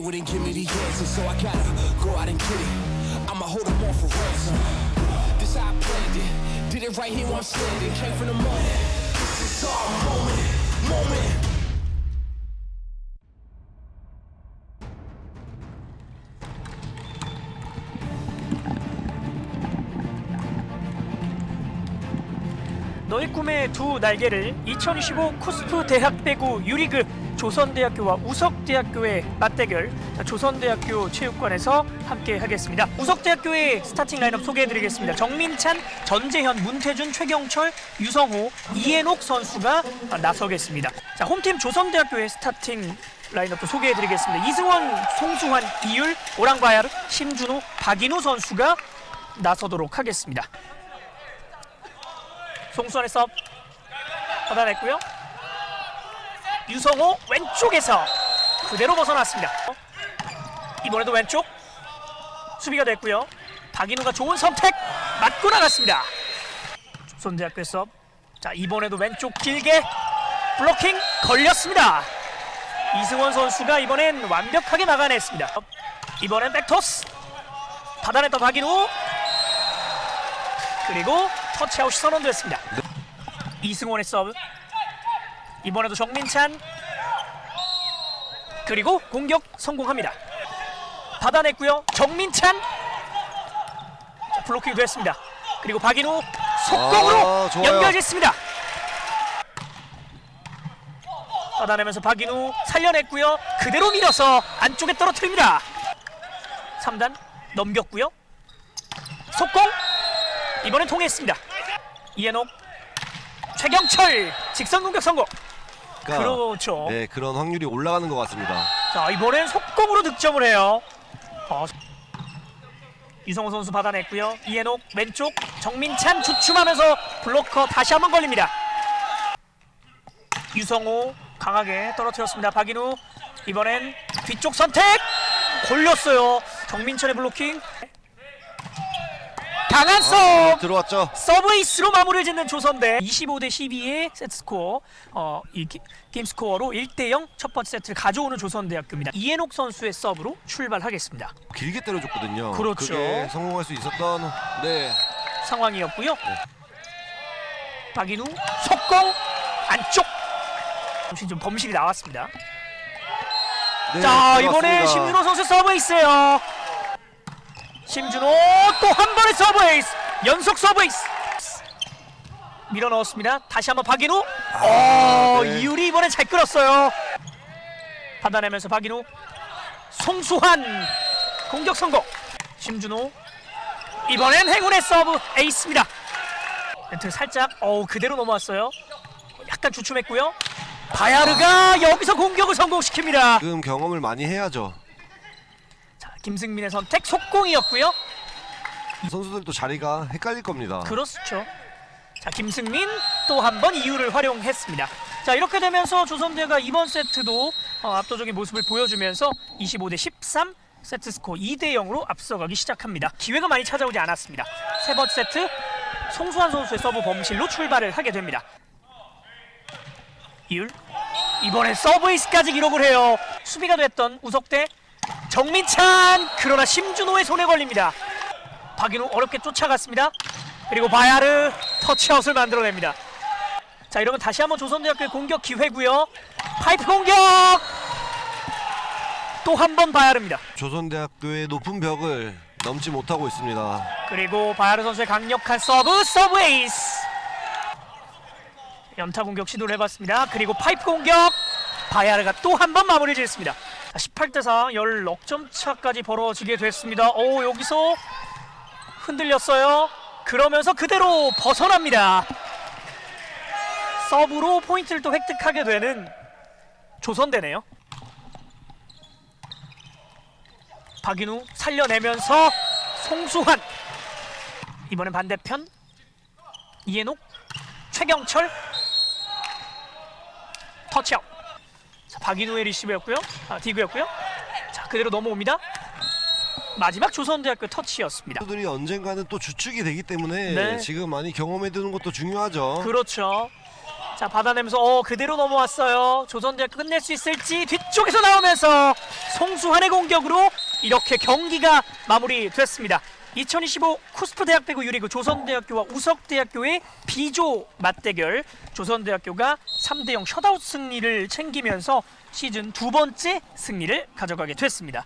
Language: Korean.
wouldn't give me the answer, so I gotta go out and get it. I'ma hold them on for ransom. This how I planned it. Did it right here where I'm standing. Came from the morning. This is our moment, moment. 너의 꿈의 두 날개를 2025 코스프 대학 배구 유리그 조선대학교와 우석대학교의 맞대결 자, 조선대학교 체육관에서 함께 하겠습니다. 우석대학교의 스타팅 라인업 소개해드리겠습니다. 정민찬, 전재현, 문태준, 최경철, 유성호, 이해녹 선수가 아, 나서겠습니다. 자 홈팀 조선대학교의 스타팅 라인업도 소개해드리겠습니다. 이승원, 송수환, 이율, 오랑바야르, 심준호, 박인우 선수가 나서도록 하겠습니다. 송수환의 섭 받아냈고요. 유성호 왼쪽에서 그대로 벗어났습니다. 이번에도 왼쪽 수비가 됐고요. 박인우가 좋은 선택 맞고 나갔습니다. 섭. 자 이번에도 왼쪽 길게 블로킹 걸렸습니다. 이승원 선수가 이번엔 완벽하게 막아냈습니다. 이번엔 백토스 받아냈던 박인우 그리고 터치아웃이 선언됐습니다. 이승원의 서브. 이번에도 정민찬. 그리고 공격 성공합니다. 받아냈고요. 정민찬. 자, 블로킹 됐습니다. 그리고 박인우 속공으로 아, 좋아요. 연결됐습니다. 받아내면서 박인우 살려냈고요. 그대로 밀어서 안쪽에 떨어뜨립니다. 3단 넘겼고요. 속공 이번엔 통했습니다. 이해녹, 최경철 직선 공격 성공. 그러니까, 그렇죠. 네, 그런 확률이 올라가는 것 같습니다. 자 이번엔 속공으로 득점을 해요. 어, 이성호 선수 받아냈고요. 이해녹 왼쪽 정민찬 주춤하면서 블로커 다시 한번 걸립니다. 유성호 강하게 떨어뜨렸습니다. 박인우 이번엔 뒤쪽 선택 걸렸어요. 정민찬의 블로킹 강한 서 아, 들어왔죠. 서브에이스로 마무리를 짓는 조선대 25대 12의 세트 스코어 어, 이 게- 게임 스코어로 1대 0 첫 번째 세트를 가져오는 조선대학교입니다. 이해녹 선수의 서브로 출발하겠습니다. 길게 때려줬거든요. 그렇죠. 그게 성공할 수 있었던 네. 상황이었고요. 박인우 속공 안쪽 잠시 좀 범실이 나왔습니다. 네, 자 이번에. 심준호 선수 서브에이스예요. 심준호 또 한 번의 서브 에이스 연속 서브 에이스 밀어 넣었습니다. 다시 한번 박인우. 어 네. 이율이 이번에 잘 끌었어요. 받아내면서 박인우 송수환 공격 성공. 심준호 이번엔 행운의 서브 에이스입니다. 네트 살짝 어우 그대로 넘어왔어요. 약간 주춤했고요. 바야르가 여기서 공격을 성공시킵니다. 지금 경험을 많이 해야죠. 자, 김승민의 선택 속공이었고요. 선수들도 자리가 헷갈릴 겁니다. 그렇죠. 자, 김승민 또 한 번 이유를 활용했습니다. 자, 이렇게 되면서 조선대가 이번 세트도 어, 압도적인 모습을 보여주면서 25대 13 세트 스코어 2대 0으로 앞서가기 시작합니다. 기회가 많이 찾아오지 않았습니다. 세 번째 세트 송수환 선수의 서브 범실로 출발을 하게 됩니다. 이율 이번엔 서브에이스까지 기록을 해요. 수비가 됐던 우석대 정민찬 그러나 심준호의 손에 걸립니다. 박인우 어렵게 쫓아갔습니다. 그리고 바야르 터치아웃을 만들어냅니다. 자 이러면 다시 한번 조선대학교의 공격 기회고요. 파이프 공격 또 한 번 바야르입니다. 조선대학교의 높은 벽을 넘지 못하고 있습니다. 그리고 바야르 선수의 강력한 서브 서브 에이스 연타 공격 시도를 해봤습니다. 그리고 파이프 공격 바야르가 또 한 번 마무리 짓습니다. 18대 4 16점 차까지 벌어지게 됐습니다. 오 여기서 흔들렸어요. 그러면서 그대로 벗어납니다. 서브로 포인트를 또 획득하게 되는 조선대네요. 박인우 살려내면서 송수환 이번엔 반대편 이해녹 최경철 터치아웃 자, 박인우의 리시브였고요 아, 디그였고요 자 그대로 넘어옵니다 마지막 조선대학교 터치였습니다 선수들이 언젠가는 또 주축이 되기 때문에 네. 지금 많이 경험해 두는 것도 중요하죠. 그렇죠 자 받아내면서 어 그대로 넘어왔어요. 조선대학교 끝낼 수 있을지 뒤쪽에서 나오면서 송수환의 공격으로 이렇게 경기가 마무리됐습니다. 2025 쿠스프 대학배구 유리그 조선대학교와 우석대학교의 비조 맞대결 조선대학교가 3대0 셧아웃 승리를 챙기면서 시즌 두 번째 승리를 가져가게 됐습니다.